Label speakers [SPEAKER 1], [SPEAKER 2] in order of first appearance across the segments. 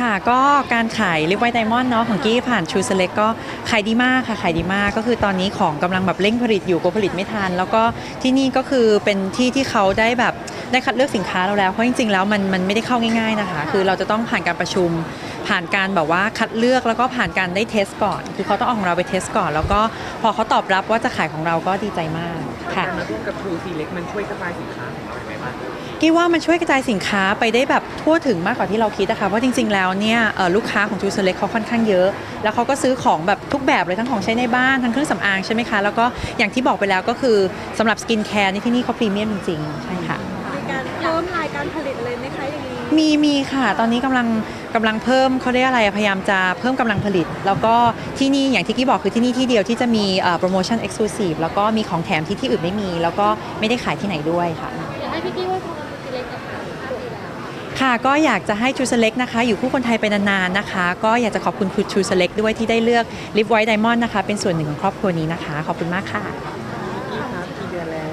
[SPEAKER 1] ค่ะก็การขายลิปไวท์ไดมอนด์เนาะของกี้ผ่านชูสเล็กก็ขายดีมากค่ะขายดีมากก็คือตอนนี้ของกำลังแบบเร่งผลิตอยู่ก็ผลิตไม่ทัน แล้วก็ที่นี่ก็คือเป็นที่ที่เขาได้แบบได้คัดเลือกสินค้าเราแล้วเพราะจริงๆแล้วมันมันไม่ได้เข้าง่ายๆนะคะ คือเราจะต้องผ่านการประชุม ผ่านการแบบว่าคัดเลือกแล้วก็ผ่านการได้เทสก่อน คือเขาต้องเอาของเราไปเทสก่อน แล้วก็พอเขาตอบรับว่าจะขายของเราก็ดีใจมาก ค่ะ
[SPEAKER 2] การมาร่วมกับ True Select มันช่วยกระจายสินค้าของเรายังไงบ้าง
[SPEAKER 1] กี้ว่ามันช่วยกระจายสินค้าไปได้แบบทั่วถึงมากกว่าที่เราคิดนะคะเพราะจริง ๆ แล้วเนี่ยเอ่อลูกค้าของจูเซเล็กเขาค่อนข้างเยอะ แล้วเขาก็ซื้อของแบบทุกแบบเลยทั้งของใช้ในบ้านทั้งเครื่องสำอางใช่ไหมคะแล้วก็อย่างที่บอกไปแล้วก็คือสำหรับสกินแคร์นี่ที่นี่เขาพรีเมียมจริงๆใช่ค่ะ
[SPEAKER 3] มีการเพิ่มรายการผลิตเลยไหมคะอย่างนี้
[SPEAKER 1] มีมีค่ะ ตอนนี้กำลัง กำลังเพิ่มเขาเรียกอะไรอะพยายามจะเพิ่มกำลังผลิต แล้วก็ที่นี่อย่างที่กี้บอกคือที่นี่ที่เดียวที่จะมีโปรโมชั่นเอ็กซ์คลูซีฟแล้วก็มีของแถมที่ที่อื่นไม่มี แล้วก็ไม่ได้ขายที่ไหนด้วยค่ะ
[SPEAKER 4] อยากให้พี่กี้ว่าพอมันเล็กกับค่ะห้าปีแล้ว
[SPEAKER 1] ค่ะก็อยากจะให้ชูสเล็กนะคะ อยู่คู่คนไทยไปนานๆนะคะ ก็อยากจะขอบคุณคุณชูสเล็กด้วยที่ได้เลือกลิปไวท์ไดมอนด์นะคะ เป็นส่วนหนึ่งของครอบครัวนี้นะคะ ขอบคุณมากค่ะ
[SPEAKER 2] กี่ครับกี่เดือนแล้ว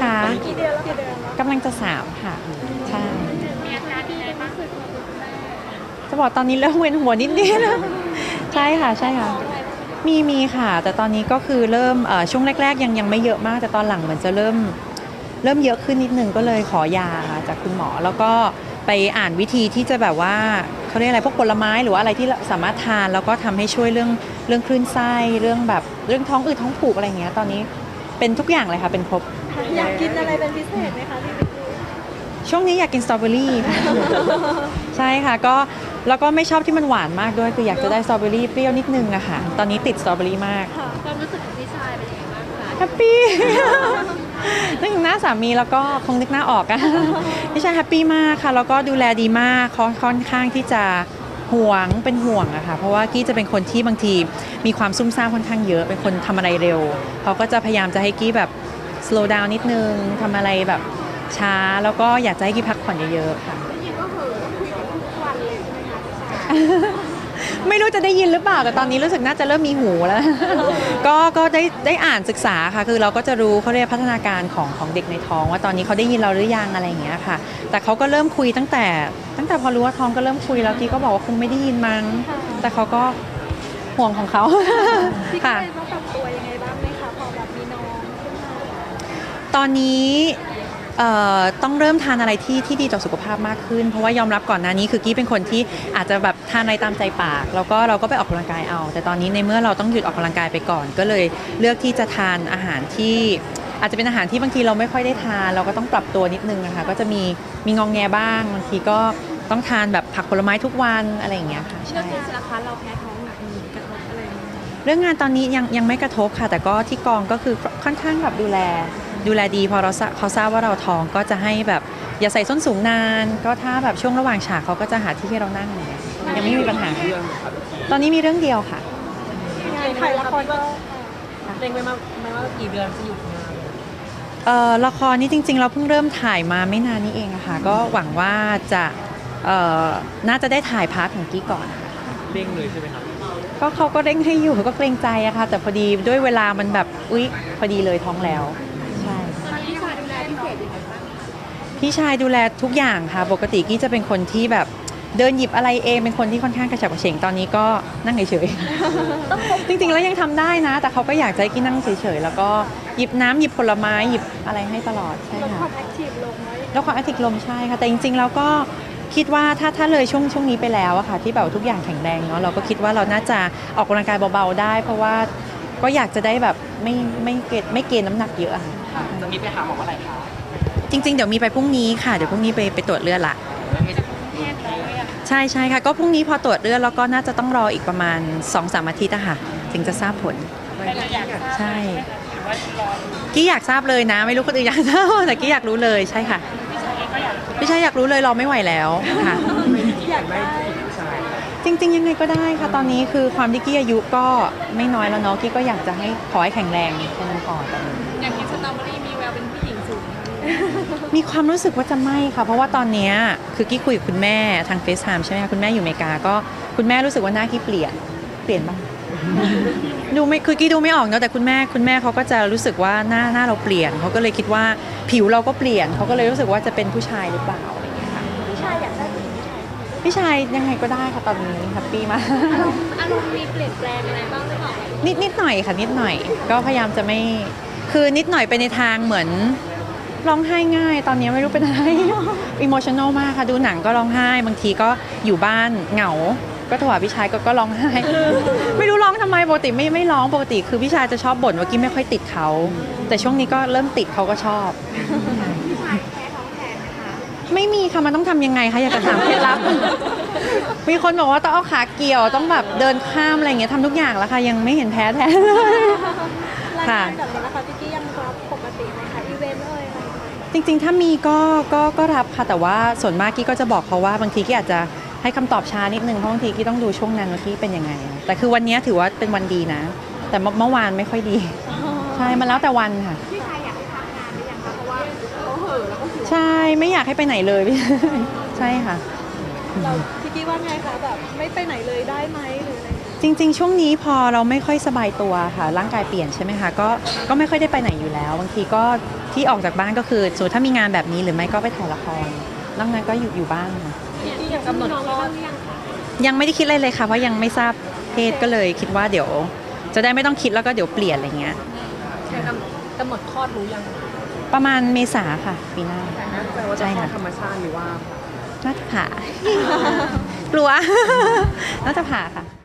[SPEAKER 1] ค่ะ
[SPEAKER 3] กี่เดือนแล้วกี่เดือนแล้ว
[SPEAKER 1] กำลังจะสามค่ะ ใช่
[SPEAKER 4] มีอาการดีเป็นมากสุดของคุณแม่
[SPEAKER 1] จะบอกตอนนี้เริ่มเวียนหัวนิดนิดใช่ค่ะใช่ค่ะ มีมีค่ะ แต่ตอนนี้ก็คือเริ่มเอ่อช่วงแรก ๆ ยังยังไม่เยอะมาก แต่ตอนหลังเหมือนจะเริ่มเริ่มเยอะขึ้นนิดนึงก็เลยขอยาจากคุณหมอ แล้วก็ไปอ่านวิธีที่จะแบบว่าเขาเรียกอะไรพวกผลไม้หรือว่าอะไรที่สามารถทานแล้วก็ทำให้ช่วยเรื่องเรื่องคลื่นไส้เรื่องแบบเรื่องท้องอืดท้องผูกอะไรอย่างเงี้ยตอนนี้เป็นทุกอย่างเลยค่ะเป็นครบ
[SPEAKER 3] อยากกินอะไรเป็นพิเศษไหมคะพี่บิ๊ก
[SPEAKER 1] ช่วงนี้อยากกินสตรอเบอรี่ค่ะใช่ค่ะก็ แล้วก็ไม่ชอบที่มันหวานมากด้วยคืออยากจะได้สตรอเบอรี่เปรี้ยวนิดนึงอะค่ะ ตอนนี้ติดสตรอเบอรี่มาก
[SPEAKER 3] ค่ะ
[SPEAKER 4] ความรู้สึกของพี่ชายเป็นยังไงบ้างคะ
[SPEAKER 1] แฮปปี้นึกถึงหน้าสามีแล้วก็คงนึกหน้าออกอะพี่ชายแฮปปี้มากค่ะแล้วก็ดูแลดีมากเขาค่อนข้างที่จะห่วงเป็นห่วงอะค่ะเพราะว่ากี้จะเป็นคนที่บางทีมีความซุ่มซ่ามค่อนข้างเยอะเป็นคนทำอะไรเร็วเขาก็จะพยายามจะให้กี้แบบ slow down นิดนึงทำอะไรแบบช้าแล้วก็อยากจะให้กี้พักผ่อนเยอะๆค่ะ
[SPEAKER 4] ได้ยินว่าเหอะคุยกันทุกวันเลยใช่ไหมคะพี่ชาย
[SPEAKER 1] ไม่รู้จะได้ยินหรือเปล่าแต่ตอนนี้รู้สึกน่าจะเริ่มมีหูแล้ว ก็ก็ได้ได้อ่านศึกษาค่ะ คือเราก็จะรู้เขาเรียกพัฒนาการของของเด็กในท้อง ว่าตอนนี้เขาได้ยินเราหรือยังอะไรอย่างเงี้ยค่ะ แต่เขาก็เริ่มคุยตั้งแต่ ตั้งแต่พอรู้ว่าท้องก็เริ่มคุยแล้วกี้ก็บอกว่าคงไม่ได้ยินมั้งแต่เขาก็ห่วงของเขา
[SPEAKER 3] พี่
[SPEAKER 1] ค่ะ
[SPEAKER 3] กี้ต้องปรับตัวยังไงบ้างไหมคะพอแบบมีน้องขึ้นมา
[SPEAKER 1] ตอนนี้เอ่อ ต้องเริ่มทานอะไรที่ที่ดีต่อสุขภาพมากขึ้น เพราะว่ายอมรับก่อนหน้านี้คือกี้เป็นคนที่อาจจะแบบทานอะไรตามใจปาก แล้วก็เราก็ไปออกกำลังกายเอา แต่ตอนนี้ในเมื่อเราต้องหยุดออกกำลังกายไปก่อน ก็เลยเลือกที่จะทานอาหารที่อาจจะเป็นอาหารที่บางทีเราไม่ค่อยได้ทาน เราก็ต้องปรับตัวนิดนึงนะคะก็จะมีมีงองแงบ้างบางทีก็ต้องทานแบบผักผลไม้ทุกวันอะไรอย่างเงี้ยค่ะ
[SPEAKER 4] เชื่อ
[SPEAKER 1] ใช่
[SPEAKER 4] คือสิละคะเราแพ้ท้องหนักมีกระทบอะไรไหม
[SPEAKER 1] เรื่องงานตอนนี้ยังยังไม่กระทบค่ะ แต่ก็ที่กองก็คือค่อนข้างแบบดูแล ดูแลดีพอเราทราเขาทราบว่าเราท้องก็จะให้แบบอย่าใส่ส้นสูงนาน ก็ถ้าแบบช่วงระหว่างฉากเขาก็จะหาที่ให้เรานั่งอย่างเงี้ยยังไม่มีปัญหา
[SPEAKER 2] เรื่องครับ
[SPEAKER 1] ตอนนี้มีเรื่องเดียวค่ะ
[SPEAKER 3] งานถ่ายละครก็
[SPEAKER 5] เล็งไว้มาไหมว่ากี่เดือนจะอยู่งาน
[SPEAKER 1] เอ่อละครนี้จริง ๆ เราเพิ่งเริ่มถ่ายมาไม่นานนี้เองอะค่ะ ก็หวังว่าจะเอ่อน่าจะได้ถ่ายพาร์ทของกี้ก่อน
[SPEAKER 2] เร่งเลยใช่ไหมครับ
[SPEAKER 1] ก็เขาก็เร่งให้อยู่ก็เกรงใจอะค่ะ แต่พอดีด้วยเวลามันแบบอุ๊ยพอดีเลยท้องแล้วใช่
[SPEAKER 4] ตอนนี้พี่ชายดูแลพิเศษยังไงบ้าง พี่
[SPEAKER 1] พี่ชายดูแลทุกอย่างค่ะ ปกติกี้จะเป็นคนที่แบบเดินหยิบอะไรเองเป็นคนที่ค่อนข้างกระฉับกระเฉงตอนนี้ก็นั่งเฉยๆ จริงๆแล้วยังทำได้นะ แต่เขาก็อยากจะให้กี้นั่งเฉยๆ แล้วก็หยิบน้ำหยิบผลไม้หยิบอะไรให้ตลอดใช่
[SPEAKER 3] ลดควา
[SPEAKER 1] ค่ะ
[SPEAKER 3] มแอคทีฟลงไหม
[SPEAKER 1] แล้วความแอคทีฟลมใช่ค่ะ แต่จริงๆแล้วก็คิดว่าถ้าถ้าเลยช่วงช่วงนี้ไปแล้วอะค่ะ ที่แบบทุกอย่างแข็งแรงเนาะเราก็คิดว่าเราน่าจะออกกำลังกายเบาๆได้ เพราะว่าก็อยากจะได้แบบไม่ไม่เกณฑ์ไม่เกณฑ์น้ำหนักเยอะอะค่ะ
[SPEAKER 2] จะมีไปหาหมอเมื่อไหร่คะ
[SPEAKER 1] จริง ๆ เดี๋ยวมีไปพรุ่งนี้ค่ะ เดี๋ยวพรุ่งนี้ไปไปตรวจเลือดละ ใช่ใช่ค่ะ ก็พรุ่งนี้พอตรวจเลือดแล้วก็น่าจะต้องรออีกประมาณ2อสามอาทิตย์อะค่ะ ถึงจะทราบผล ใช่กี้อยากทราบเลยนะ ไม่รู้คนอื่นอยากทราบแต่กี้อยากรู้เลยใช่ค่ะพี่ชายอยากรู้เลยรอไม่ไหวแล้วค่ะ
[SPEAKER 3] อยากได้
[SPEAKER 2] ใช่
[SPEAKER 1] จริง ๆ ยังไงก็ได้ค่ะตอนนี้คือความที่กี้อายุก็ไม่น้อยแล้วเนาะกี้ก็อยากจะให้ขอให้แข็งแรงแค่นั้นก่อนตอนนี้
[SPEAKER 4] อย่างกินสตรอเบอรี่ มี
[SPEAKER 1] ความรู้สึกว่าจะไม่ค่ะ เพราะว่าตอนเนี้ยคือกี้คุยกับคุณแม่ทางเฟซไทม์ใช่ไหมคะคุณแม่อยู่อเมริกาก็คุณแม่รู้สึกว่าหน้ากี้เปลี่ยนเปลี่ยนบ้างดูไม่คือกี้ดูไม่ออกเนาะแต่คุณแม่คุณแม่เขาก็จะรู้สึกว่าหน้าหน้าเราเปลี่ยนเขาก็เลยคิดว่าผิวเราก็เปลี่ยนเขาก็เลยรู้สึกว่าจะเป็นผู้ชายหรือเปล่าอะไรอย่างเงี้ยค่ะ
[SPEAKER 3] พี่ชายอยากได้ผู้หญิงผู้ชาย
[SPEAKER 1] พี่ชายยังไงก็ได้ค่ะตอนนี้แฮปปี้มาก
[SPEAKER 4] อารมณ์มีเปลี่ยนแปลงอะไรบ้างหรือเปล่า
[SPEAKER 1] นิดนิดหน่อยค่ะนิดหน่อย ก็พยายามจะไม่คือนิดหน่อยไปในทางเหมือน ร้องไห้ง่าย ตอนนี้ไม่รู้เป็นอะไรอิโมชัน a ลมากค่ะ ดูหนังก็ร้องไห้ บางทีก็อยู่บ้านเหงา ก็โทรหาพี่ชายก็ก็ร้องไห้ ไม่รู้ร้องทำไมปกติไม่ไม่ร้องปกติ คือพี่ชายจะชอบบ่นว่ากี้ไม่ค่อยติดเขา แต่ช่วงนี้ก็เริ่มติดเขาก็ชอบ
[SPEAKER 4] พี่ชายแพ้ท้องแทนนะคะ
[SPEAKER 1] ไม่มีค่ะมันต้องทำยังไงคะอยากจะถามเคล็ดลับ มีคนบอกว่าต้องเอาขาเกี่ยวต้องแบบเดินข้ามอะไรอย่างเงี้ยทำทุกอย่างแล้วค่ะ ยังไม่เห็นแพ้แท้เลย
[SPEAKER 3] ราย
[SPEAKER 1] ค่ะ จริงๆ ถ้ามีก็ก็ก็รับค่ะแต่ว่าส่วนมากกี้ก็จะบอกเขาว่าบางทีกี้อาจจะให้คำตอบช้านิดนึงเพราะบางทีกี้ต้องดูช่วงนั้นว่ากี้เป็นยังไง แต่คือวันนี้ถือว่าเป็นวันดีนะ แต่เมื่อเมื่อวานไม่ค่อยดี ใช่มันแล้วแต่วันค่ะ
[SPEAKER 4] พี่ชายอยากให้พักงานหรือยังคะเพราะว่าเขาเห่อะแล้วก็หิว
[SPEAKER 1] ใช่ไม่อยากให้ไปไหนเลย ใช่ค่ะ
[SPEAKER 3] เราพี่กี้ว่าไงคะแบบไม่ไปไหนเลยได้ไหมหรือ
[SPEAKER 1] จริง ๆ ช่วงนี้พอเราไม่ค่อยสบายตัวค่ะ ร่างกายเปลี่ยนใช่ไหมคะก็ก็ไม่ค่อยได้ไปไหนอยู่แล้ว บางทีก็ที่ออกจากบ้านก็คือสมมติถ้ามีงานแบบนี้หรือไม่ก็ไปถ่ายละครนอกนั้นก็อยู่อยู่บ้านค่ะ
[SPEAKER 5] พี่กี้ยังกำหนดคลอด
[SPEAKER 1] ยังไม่ได้คิดอะไรเลยค่ะเพราะยังไม่ทราบเพศก็เลยคิดว่าเดี๋ยว จะได้ไม่ต้องคิดแล้วก็เดี๋ยวเปลี่ยนอะไรเงี้ย
[SPEAKER 5] ยังกำกำหนดคลอดรู้ยัง
[SPEAKER 1] ประมาณเมษาค่ะปีหน้า
[SPEAKER 2] แปลว่าจะ
[SPEAKER 1] ใช่
[SPEAKER 2] คลอ
[SPEAKER 1] ค่ะ
[SPEAKER 2] ดธรรมชาติหรือว่า
[SPEAKER 1] น่าจะผ่ากลัวน่าจะผ่าค่ะ